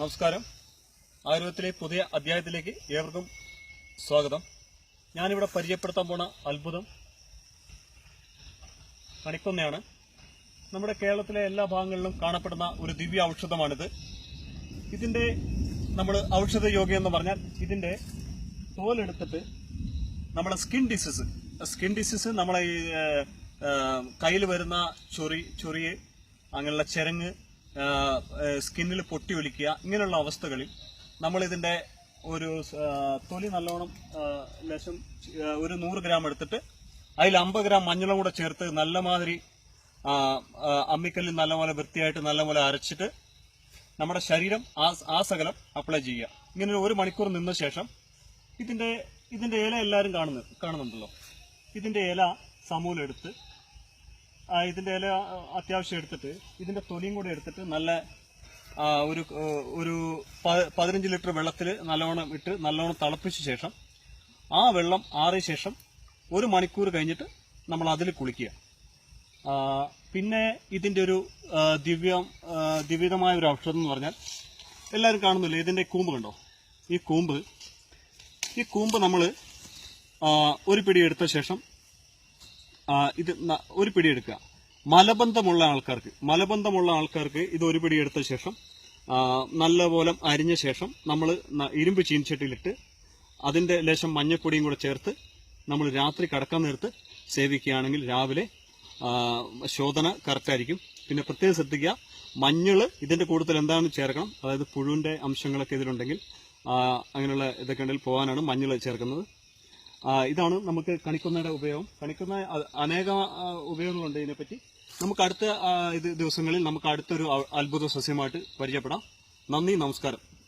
നമസ്കാരം. ആയുർവേദത്തിലെ പുതിയ അധ്യായത്തിലേക്ക് ഏവർക്കും സ്വാഗതം. ഞാനിവിടെ പരിചയപ്പെടുത്താൻ പോണ അത്ഭുതം കണിക്കൊന്നയാണ്. നമ്മുടെ കേരളത്തിലെ എല്ലാ ഭാഗങ്ങളിലും കാണപ്പെടുന്ന ഒരു ദിവ്യ ഔഷധമാണിത്. ഇതിന്റെ നമ്മൾ ഔഷധ യോഗ്യം എന്ന് പറഞ്ഞാൽ ഇതിന്റെ തോലെടുത്തിട്ട് നമ്മുടെ സ്കിൻ ഡിസീസ് സ്കിൻ ഡിസീസ് നമ്മളെ ഈ കയ്യിൽ വരുന്ന ചൊറി ചൊറിയെ അങ്ങനെയുള്ള ചെരങ്ങ് സ്കിന്നിൽ പൊട്ടി ഒലിക്കുക ഇങ്ങനെയുള്ള അവസ്ഥകളിൽ നമ്മളിതിന്റെ ഒരു തൊലി നല്ലോണം ലേശം ഒരു നൂറ് ഗ്രാം എടുത്തിട്ട് അതിൽ അമ്പത് ഗ്രാം മഞ്ഞളും കൂടെ ചേർത്ത് നല്ല മാതിരി അമ്മിക്കല്ലിൽ നല്ലപോലെ വൃത്തിയായിട്ട് നല്ലപോലെ അരച്ചിട്ട് നമ്മുടെ ശരീരം ആ ആ സകലം അപ്ലൈ ചെയ്യുക. ഇങ്ങനെ ഒരു മണിക്കൂർ നിന്ന ശേഷം ഇതിന്റെ ഇതിന്റെ ഇല എല്ലാവരും കാണുന്നു കാണുന്നുണ്ടല്ലോ. ഇതിന്റെ ഇല സമൂലെടുത്ത് ആ, ഇതിന്റെ ഇല അത്യാവശ്യം എടുത്തിട്ട് ഇതിന്റെ തൊലിയും കൂടെ എടുത്തിട്ട് നല്ല ഒരു ഒരു പതിനഞ്ച് ലിറ്റർ വെള്ളത്തിൽ നല്ലവണ്ണം ഇട്ട് നല്ലവണ്ണം തിളപ്പിച്ച ശേഷം ആ വെള്ളം ആറിയ ശേഷം ഒരു മണിക്കൂർ കഴിഞ്ഞിട്ട് നമ്മൾ അതിൽ കുളിക്കുക. പിന്നെ ഇതിന്റെ ഒരു ദിവ്യ ദിവ്യതമായ ഒരു ഔഷധം എന്ന് പറഞ്ഞാൽ എല്ലാവരും കാണുന്നില്ലേ? ഇതിന്റെ കൂമ്പ് കണ്ടോ? ഈ കൂമ്പ് ഈ കൂമ്പ് നമ്മൾ ഒരു പിടി എടുത്ത ശേഷം ഇത് ഒരു പിടി എടുക്കുക. മലബന്ധമുള്ള ആൾക്കാർക്ക് മലബന്ധമുള്ള ആൾക്കാർക്ക് ഇത് ഒരു പിടി എടുത്ത ശേഷം നല്ലപോലെ അരിഞ്ഞ ശേഷം നമ്മൾ ഇരുമ്പ് ചീനിച്ചട്ടിയിലിട്ട് അതിന്റെ ലേശം മഞ്ഞപ്പൊടിയും കൂടെ ചേർത്ത് നമ്മൾ രാത്രി കടക്കാൻ നേരത്ത് സേവിക്കുകയാണെങ്കിൽ രാവിലെ ശോധന കറക്റ്റായിരിക്കും പിന്നെ പ്രത്യേകം ശ്രദ്ധിക്കുക മഞ്ഞൾ ഇതിന്റെ കൂടുതൽ എന്താണ് ചേർക്കണം? അതായത് പുഴുവിന്റെ അംശങ്ങളൊക്കെ ഇതിലുണ്ടെങ്കിൽ അങ്ങനെയുള്ള ഇതൊക്കെ ഉണ്ടെങ്കിൽ പോകാനാണ് മഞ്ഞൾ ചേർക്കുന്നത്. ഇതാണ് നമുക്ക് കണിക്കുന്നയുടെ ഉപയോഗം. കണിക്കുന്ന അനേക ഉപയോഗങ്ങളുണ്ട് ഇതിനെപ്പറ്റി. നമുക്ക് അടുത്ത ദിവസങ്ങളിൽ നമുക്ക് അടുത്തൊരു അത്ഭുത സസ്യമായിട്ട് പരിചയപ്പെടാം. നന്ദി നമസ്കാരം.